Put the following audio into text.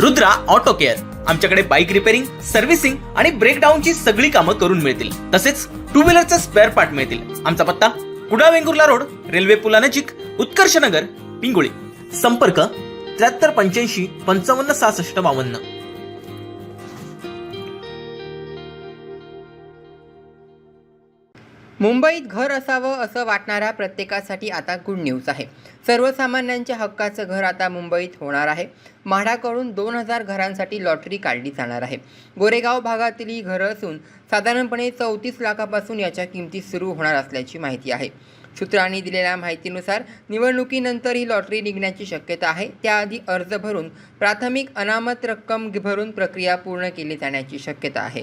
Rudra auto care. आमच्याकडे bike repairing servicing आणि ब्रेकडाऊनची सगळी कामं करून मिळतील. तसेच टू व्हीलरचे स्पेअर पार्ट मिळतील. आमचा पत्ता कुडा वेंगुर्ला रोड रेल्वे पुलानजीक उत्कर्ष नगर पिंगुळी. संपर्क त्र्याहत्तर पंच्याऐंशी पंचावन्न सहासष्ट बावन्न. मुंबईत घर असावं असं वाटणाऱ्या प्रत्येकासाठी आता गुड न्यूज आहे. सर्वसामान्यांच्या हक्काचं घर आता मुंबईत होणार आहे. म्हाडाकडून दोन हजार घरांसाठी लॉटरी काढली जाणार आहे. गोरेगाव भागातील ही घरं असून साधारणपणे चौतीस लाखापासून याच्या किमती सुरू होणार असल्याची माहिती आहे. सूत्रांनी दिलेल्या माहितीनुसार निवडणुकीनंतर ही लॉटरी निघण्याची शक्यता आहे. त्याआधी अर्ज भरून प्राथमिक अनामत रक्कम भरून प्रक्रिया पूर्ण केली जाण्याची शक्यता आहे.